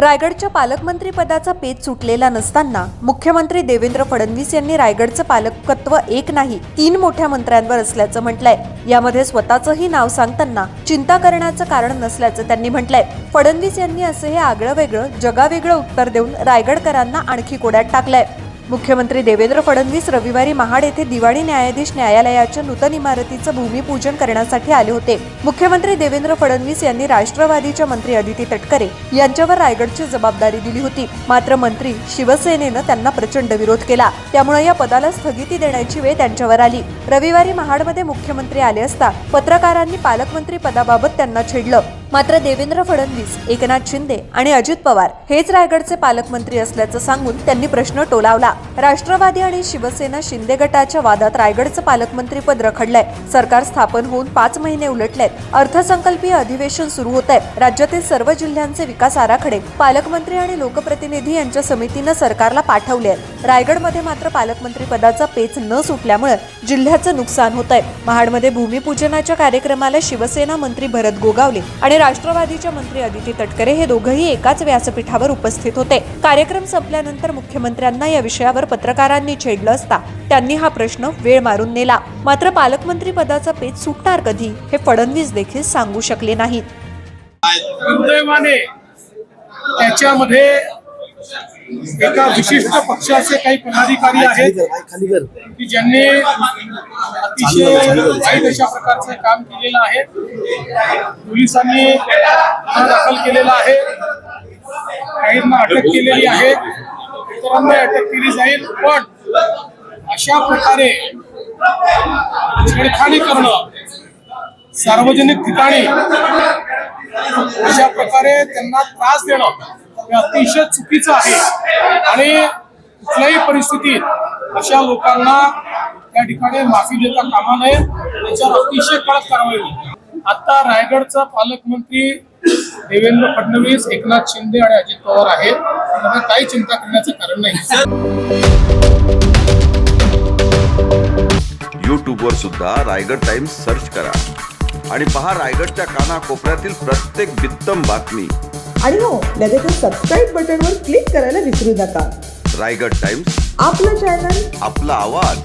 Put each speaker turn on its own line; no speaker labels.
रायगडच्या पालकमंत्री पदाचा पेच सुटलेला नसताना मुख्यमंत्री देवेंद्र फडणवीस यांनी रायगडचं पालकत्व एक नाही तीन मोठ्या मंत्र्यांवर असल्याचं म्हटलंय. यामध्ये स्वतःचंही नाव सांगताना चिंता करण्याचं कारण नसल्याचं त्यांनी म्हटलंय. फडणवीस यांनी असं हे आगळं वेगळं जगावेगळं उत्तर देऊन रायगडकरांना आणखी कोड्यात टाकलंय. मुख्यमंत्री देवेंद्र फडणवीस रविवारी महाड येथे दिवाळी न्यायाधीश न्यायालयाच्या नूतन इमारतीचं भूमिपूजन करण्यासाठी आले होते. मुख्यमंत्री देवेंद्र फडणवीस यांनी राष्ट्रवादीच्या मंत्री अदिती तटकरे यांच्यावर रायगडची जबाबदारी दिली होती. मात्र मंत्री शिवसेनेनं त्यांना प्रचंड विरोध केला. त्यामुळे या पदाला स्थगिती देण्याची वेळ त्यांच्यावर आली. रविवारी महाडमध्ये मुख्यमंत्री आले असता पत्रकारांनी पालकमंत्री पदाबाबत त्यांना छेडलं. मात्र देवेंद्र फडणवीस एकनाथ शिंदे आणि अजित पवार हेच रायगडचे पालकमंत्री असल्याचं सांगून त्यांनी प्रश्न टोलावला. राष्ट्रवादी आणि शिवसेना शिंदे गटाच्या वादात रायगडचं पालकमंत्रीपद रखडलंय. सरकार स्थापन होऊन पाच महिने उलटलेत. अर्थसंकल्पीय अधिवेशन सुरू होत आहे राज्यातील सर्व जिल्ह्यांचे विकास आराखडे पालकमंत्री आणि लोकप्रतिनिधी यांच्या समितीनं सरकारला पाठवले आहेत रायगडमध्ये मात्र पालकमंत्री पदाचा पेच न सुटल्यामुळे जिल्ह्याचं नुकसान होत आहे महाडमध्ये भूमिपूजनाच्या कार्यक्रमाला शिवसेना मंत्री भरत गोगावले आणि राष्ट्रवादीच्या मंत्री अदिती तटकरे हे दोघंही एकाच व्यासपीठावर उपस्थित होते. कार्यक्रम संपल्यानंतर मुख्यमंत्र्यांना या विषयावर पत्रकारांनी छेडलं असता त्यांनी हा प्रश्न वेळ मारून नेला. मात्र पालकमंत्री पदाचा पेच सुटणार कधी हे फडणवीस देखील सांगू शकले नाहीत.
त्याच्यामध्ये एका विशिष्ट पक्षाचे काही पदाधिकारी आहेत की ज्यांनी अतिशय वाईट अशा प्रकारचं काम केलेलं आहे. पोलिसांनी गुन्हा दाखल केलेला आहे. काहींना अटक केलेली आहे. इतरांना अटक केली जाईल पण अशा प्रकारे छेडखानी करणं सार्वजनिक ठिकाणी अशा प्रकारे त्यांना त्रास देणं हे अतिशय चुकीचं आहे. आणि कुठल्याही परिस्थितीत अशा लोकांना त्या ठिकाणी माफी देता कामा नये. त्याच्यावर अतिशय कडक कारवाई होईल. आता रायगडचा पालकमंत्री देवेंद्र फडणवीस एकनाथ शिंदे आणि अजित पवार आहेत. त्यामुळे काही चिंता करण्याचं कारण नाही.
यूट्यूबवर सुद्धा रायगड टाइम्स सर्च करा. आणि पहा रायगडच्या कानाकोपऱ्यातील प्रत्येक बित्तम बातमी.
आणि हो लगेचच सबस्क्राईब बटनवर क्लिक करायला विसरू नका.
रायगड टाइम्स
आपलं चॅनल
आपला आवाज.